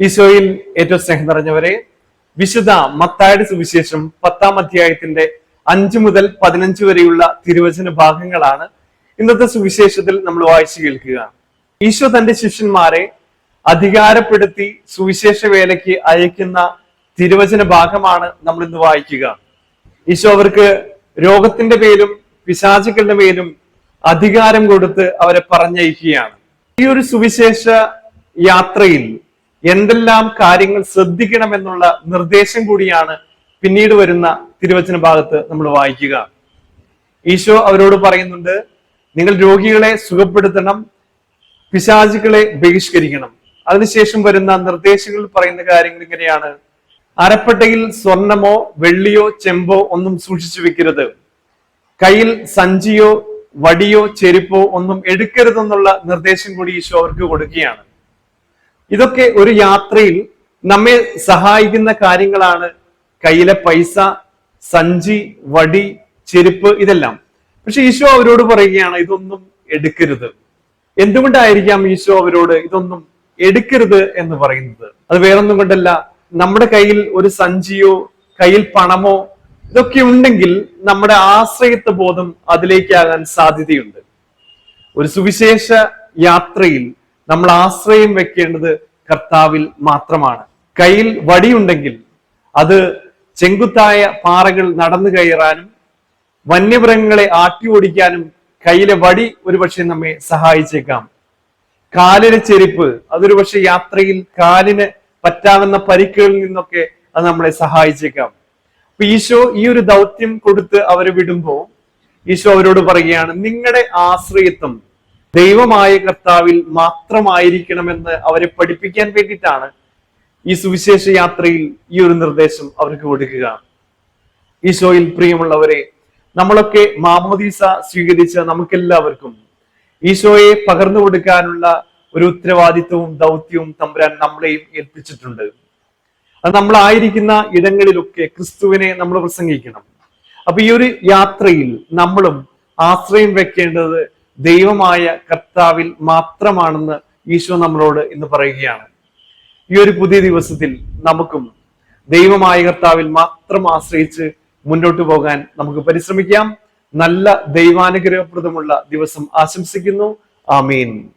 ഈശോയിൽ ഏറ്റവും സ്നേഹം നിറഞ്ഞവരെ വിശുദ്ധ മത്തായുടെ സുവിശേഷം പത്താം അധ്യായത്തിന്റെ അഞ്ചു മുതൽ പതിനഞ്ച് വരെയുള്ള തിരുവചന ഭാഗങ്ങളാണ് ഇന്നത്തെ സുവിശേഷത്തിൽ നമ്മൾ വായിച്ചു കേൾക്കുക. ഈശോ തന്റെ ശിഷ്യന്മാരെ അധികാരപ്പെടുത്തി സുവിശേഷ വേലയ്ക്ക് അയക്കുന്ന തിരുവചന ഭാഗമാണ് നമ്മൾ ഇന്ന് വായിക്കുക. ഈശോ അവർക്ക് രോഗത്തിന്റെ പേരും പിശാചുക്കളുടെ പേരും അധികാരം കൊടുത്ത് അവരെ പറഞ്ഞയക്കുകയാണ്. ഈ ഒരു സുവിശേഷ യാത്രയിൽ എന്തെല്ലാം കാര്യങ്ങൾ ശ്രദ്ധിക്കണമെന്നുള്ള നിർദ്ദേശം കൂടിയാണ് പിന്നീട് വരുന്ന തിരുവചന ഭാഗത്ത് നമ്മൾ വായിക്കുക. ഈശോ അവരോട് പറയുന്നുണ്ട് നിങ്ങൾ രോഗികളെ സുഖപ്പെടുത്തണം പിശാചുക്കളെ ബഹിഷ്കരിക്കണം. അതിനുശേഷം വരുന്ന നിർദ്ദേശങ്ങളിൽ പറയുന്ന കാര്യങ്ങൾ ഇങ്ങനെയാണ്. അരപ്പട്ടയിൽ സ്വർണമോ വെള്ളിയോ ചെമ്പോ ഒന്നും സൂക്ഷിച്ചു വെക്കരുത്. കയ്യിൽ സഞ്ചിയോ വടിയോ ചെരുപ്പോ ഒന്നും എടുക്കരുതെന്നുള്ള നിർദ്ദേശം കൂടി ഈശോ അവർക്ക് കൊടുക്കുകയാണ്. ഇതൊക്കെ ഒരു യാത്രയിൽ നമ്മെ സഹായിക്കുന്ന കാര്യങ്ങളാണ്. കയ്യിലെ പൈസ സഞ്ചി വടി ചെരുപ്പ് ഇതെല്ലാം. പക്ഷെ ഈശോ അവരോട് പറയുകയാണ് ഇതൊന്നും എടുക്കരുത്. എന്തുകൊണ്ടായിരിക്കാം ഈശോ അവരോട് ഇതൊന്നും എടുക്കരുത് എന്ന് പറയുന്നത്? അത് വേറൊന്നും കൊണ്ടല്ല. നമ്മുടെ കയ്യിൽ ഒരു സഞ്ചിയോ കയ്യിൽ പണമോ ഇതൊക്കെ ഉണ്ടെങ്കിൽ നമ്മുടെ ആശ്രയത്വ ബോധം അതിലേക്കാകാൻ സാധ്യതയുണ്ട്. ഒരു സുവിശേഷ യാത്രയിൽ നമ്മൾ ആശ്രയം വെക്കേണ്ടത് കർത്താവിൽ മാത്രമാണ്. കയ്യിൽ വടിയുണ്ടെങ്കിൽ അത് ചെങ്കുത്തായ പാറകൾ നടന്നു കയറാനും വന്യമൃഗങ്ങളെ ആട്ടി ഓടിക്കാനും കയ്യിലെ വടി ഒരുപക്ഷെ നമ്മെ സഹായിച്ചേക്കാം. കാലിന് ചെരുപ്പ് അതൊരു പക്ഷെ യാത്രയിൽ കാലിന് പറ്റാവുന്ന പരിക്കുകളിൽ നിന്നൊക്കെ അത് നമ്മളെ സഹായിച്ചേക്കാം. അപ്പൊ ഈശോ ഈ ഒരു ദൗത്യം കൊടുത്ത് അവരെ വിടുമ്പോ ഈശോ അവരോട് പറയുകയാണ് നിങ്ങളുടെ ആശ്രയത്വം ദൈവമായ കർത്താവിൽ മാത്രമായിരിക്കണമെന്ന് അവരെ പഠിപ്പിക്കാൻ വേണ്ടിയിട്ടാണ് ഈ സുവിശേഷ യാത്രയിൽ ഈ ഒരു നിർദ്ദേശം അവർക്ക് കൊടുക്കുക. ഈശോയിൽ പ്രിയമുള്ളവരെ നമ്മളൊക്കെ മാമോദീസ സ്വീകരിച്ച നമുക്കെല്ലാവർക്കും ഈശോയെ പകർന്നു കൊടുക്കാനുള്ള ഒരു ഉത്തരവാദിത്വവും ദൗത്യവും തമ്പുരാൻ നമ്മളെയും ഏൽപ്പിച്ചിട്ടുണ്ട്. അത് നമ്മളായിരിക്കുന്ന ഇടങ്ങളിലൊക്കെ ക്രിസ്തുവിനെ നമ്മൾ പ്രസംഗിക്കണം. അപ്പൊ ഈ ഒരു യാത്രയിൽ നമ്മളും ആശ്രയം വെക്കേണ്ടത് ദൈവമായ കർത്താവിൽ മാത്രമാണെന്ന് ഈശോ നമ്മളോട് ഇന്ന് പറയുകയാണ്. ഈ ഒരു പുതിയ ദിവസത്തിൽ നമുക്കും ദൈവമായ കർത്താവിൽ മാത്രം ആശ്രയിച്ച് മുന്നോട്ട് പോകാൻ നമുക്ക് പരിശ്രമിക്കാം. നല്ല ദൈവാനുഗ്രഹപ്രദമുള്ള ദിവസം ആശംസിക്കുന്നു. ആമീൻ.